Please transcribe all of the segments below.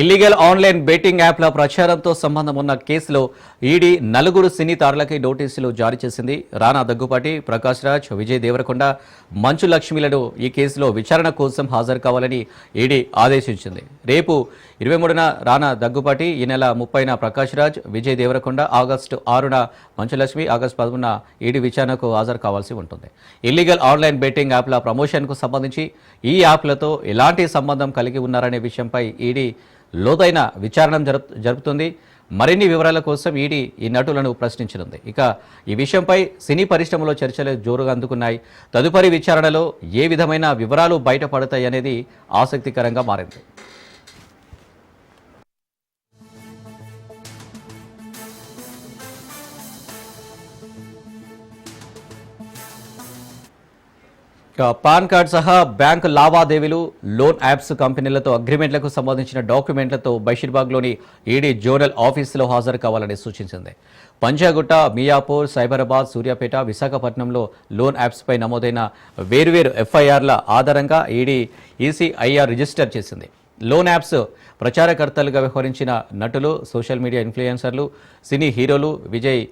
Illegal online betting యాప్ల ప్రచారంతో సంబంధం ఉన్న కేసులో ఈడీ నలుగురు సినీ తారలకి నోటీసులు జారీ చేసింది. రానా దగ్గుపాటి ప్రకాష్ రాజ్ విజయ్ దేవరకొండ మంచు లక్ష్మిలను ఈ కేసులో విచారణ కోసం హాజరు కావాలని ఈడీ ఆదేశించింది. రేపు ఇరవై మూడున రానా దగ్గుపాటి ఈ నెల ముప్పైన ప్రకాష్ రాజ్ విజయ్ దేవరకొండ ఆగస్టు ఆరున మంచులక్ష్మి ఆగస్టు పదమూడున ఈడీ విచారణకు హాజరు కావాల్సి ఉంటుంది. ఇల్లీగల్ ఆన్లైన్ బెట్టింగ్ యాప్ల ప్రమోషన్కు సంబంధించి ఈ యాప్లతో ఎలాంటి సంబంధం కలిగి ఉన్నారనే విషయంపై ఈడీ లోతైన విచారణ జరుపు జరుపుతుంది. మరిన్ని వివరాల కోసం ఈడీ ఈ నటులను ప్రశ్నించనుంది. ఇక ఈ విషయంపై సినీ పరిశ్రమలో చర్చలు జోరుగా అందుకున్నాయి. తదుపరి విచారణలో ఏ విధమైన వివరాలు బయటపడతాయి అనేది ఆసక్తికరంగా మారింది. పాన్ కార్డ్ సహా బ్యాంకు లావాదేవీలు లోన్ యాప్స్ కంపెనీలతో అగ్రిమెంట్లకు సంబంధించిన డాక్యుమెంట్లతో బషీర్బాగ్లోని ఈడీ జోనల్ ఆఫీసులో హాజరు కావాలని సూచించింది. పంజాగుట్ట మియాపూర్ సైబరాబాద్ సూర్యాపేట విశాఖపట్నంలో లోన్ యాప్స్పై నమోదైన వేర్వేరు ఎఫ్ఐఆర్ల ఆధారంగా ఈడీ ఈసీఐఆర్ రిజిస్టర్ చేసింది. లోన్ యాప్స్ ప్రచారకర్తలుగా వ్యవహరించిన నటులు సోషల్ మీడియా ఇన్ఫ్లుయెన్సర్లు సినీ హీరోలు విజయ్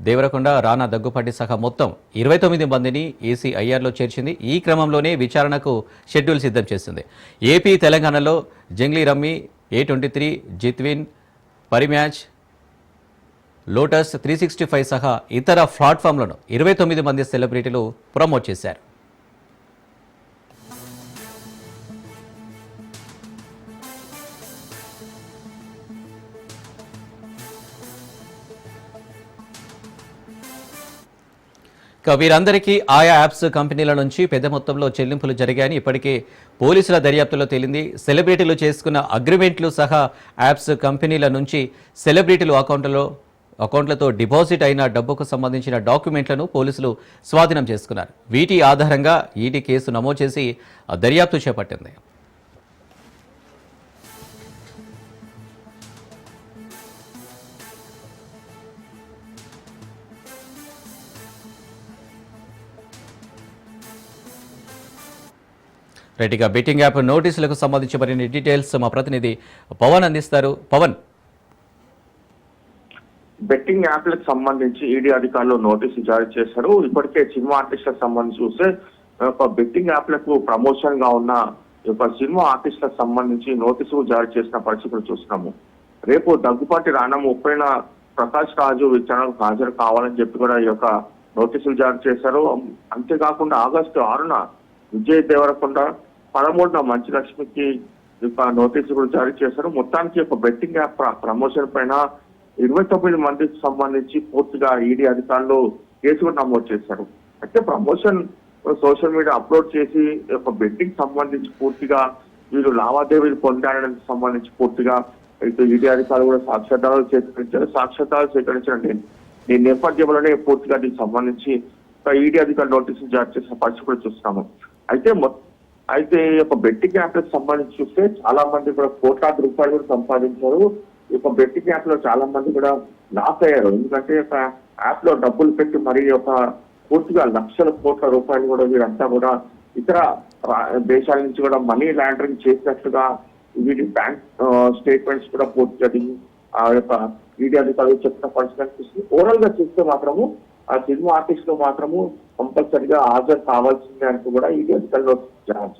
దేవరకొండ రానా దగ్గుపాటి సహా మొత్తం ఇరవై తొమ్మిది మందిని ఏసీ ఐఆర్లో చేర్చింది. ఈ క్రమంలోనే విచారణకు షెడ్యూల్ సిద్ధం చేసింది. ఏపీ తెలంగాణలో Junglee rummy A twenty three Jeetwin Parimatch Lotus three sixty five సహా ఇతర ప్లాట్ఫామ్లను ఇరవై తొమ్మిది మంది సెలబ్రిటీలు ప్రమోట్ చేశారు. ఇక వీరందరికీ ఆయా యాప్స్ కంపెనీల నుంచి పెద్ద మొత్తంలో చెల్లింపులు జరిగాయని ఇప్పటికే పోలీసుల దర్యాప్తులో తేలింది. సెలబ్రిటీలు చేసుకున్న అగ్రిమెంట్లు సహా యాప్స్ కంపెనీల నుంచి సెలబ్రిటీలు అకౌంట్లలో అకౌంట్లతో డిపాజిట్ అయిన డబ్బుకు సంబంధించిన డాక్యుమెంట్లను పోలీసులు స్వాధీనం చేసుకున్నారు. వీటి ఆధారంగా ఈడీ కేసు నమోదు చేసి ఆ దర్యాప్తు చేపట్టింది. రెడ్డిగా బెట్టింగ్ యాప్ నోటీసులకు సంబంధించి మరిన్ని డీటెయిల్స్ మా ప్రతినిధి పవన్ అందిస్తారు. పవన్. బెట్టింగ్ యాప్లకు సంబంధించి ఈడీ అధికారులు నోటీసులు జారీ చేశారు. ఇప్పటికే సినిమా ఆర్టిస్టులకు సంబంధించి చూస్తే ఒక బెట్టింగ్ యాప్లకు ప్రమోషన్గా ఉన్న యొక్క సినిమా ఆర్టిస్టులకు సంబంధించి నోటీసులు జారీ చేసిన పరిస్థితులు చూస్తున్నాము. రేపు దగ్గుపాటి రాణం ముప్పైన ప్రకాష్ రాజు విచారణకు హాజరు కావాలని చెప్పి కూడా ఈ యొక్క నోటీసులు జారీ చేశారు. అంతేకాకుండా ఆగస్టు ఆరున విజయ్ దేవరకొండ పదమూడున మంచి లక్ష్మికి నోటీసు నోటీసులు కూడా జారీ చేశారు. మొత్తానికి ఒక బెట్టింగ్ యాప్ ప్ర- ప్రమోషన్ పైన ఇరవై తొమ్మిది మందికి సంబంధించి పూర్తిగా ఈడీ అధికారులు కేసు కూడా నమోదు చేశారు. అయితే ప్రమోషన్ సోషల్ మీడియా అప్లోడ్ చేసి ఒక బెట్టింగ్ సంబంధించి పూర్తిగా వీరు లావాదేవీలు పొందడానికి సంబంధించి పూర్తిగా ఇటు ఈడీ అధికారులు కూడా సాక్ష్యాధారాలు సేకరించారు. సాక్ష్యాధారాలు సేకరించిన ఈ నేపథ్యంలోనే పూర్తిగా దీనికి సంబంధించి ఈడీ అధికారులు నోటీసులు జారీ చేసిన పరిస్థితి కూడా చూస్తున్నాము. అయితే మొత్తం అయితే ఈ యొక్క బెట్టింగ్ యాప్లకు సంబంధించి చూస్తే చాలా మంది కూడా కోట్లాది రూపాయలు కూడా సంపాదించారు. ఈ యొక్క బెట్టింగ్ యాప్లో చాలా మంది కూడా లాస్ అయ్యారు. ఎందుకంటే ఒక యాప్లో డబ్బులు పెట్టి మరి ఒక పూర్తిగా లక్షల కోట్ల రూపాయలు కూడా వీరంతా కూడా ఇతర దేశాల నుంచి కూడా మనీ లాండరింగ్ చేసినట్లుగా వీటి బ్యాంక్ స్టేట్మెంట్స్ కూడా పూర్తి ఆ యొక్క మీడియా అధికారులు చెప్పిన పరిస్థితి కనిపిస్తుంది ఓవరాల్గా చూస్తే మాత్రము ఆ సినిమా ఆర్టిస్ట్లో మాత్రము కంపల్సరిగా హాజరు కావాల్సిందే అంటూ కూడా ఈ అధికారులు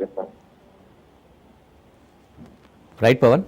చెప్పారు. రైట్ పవన్?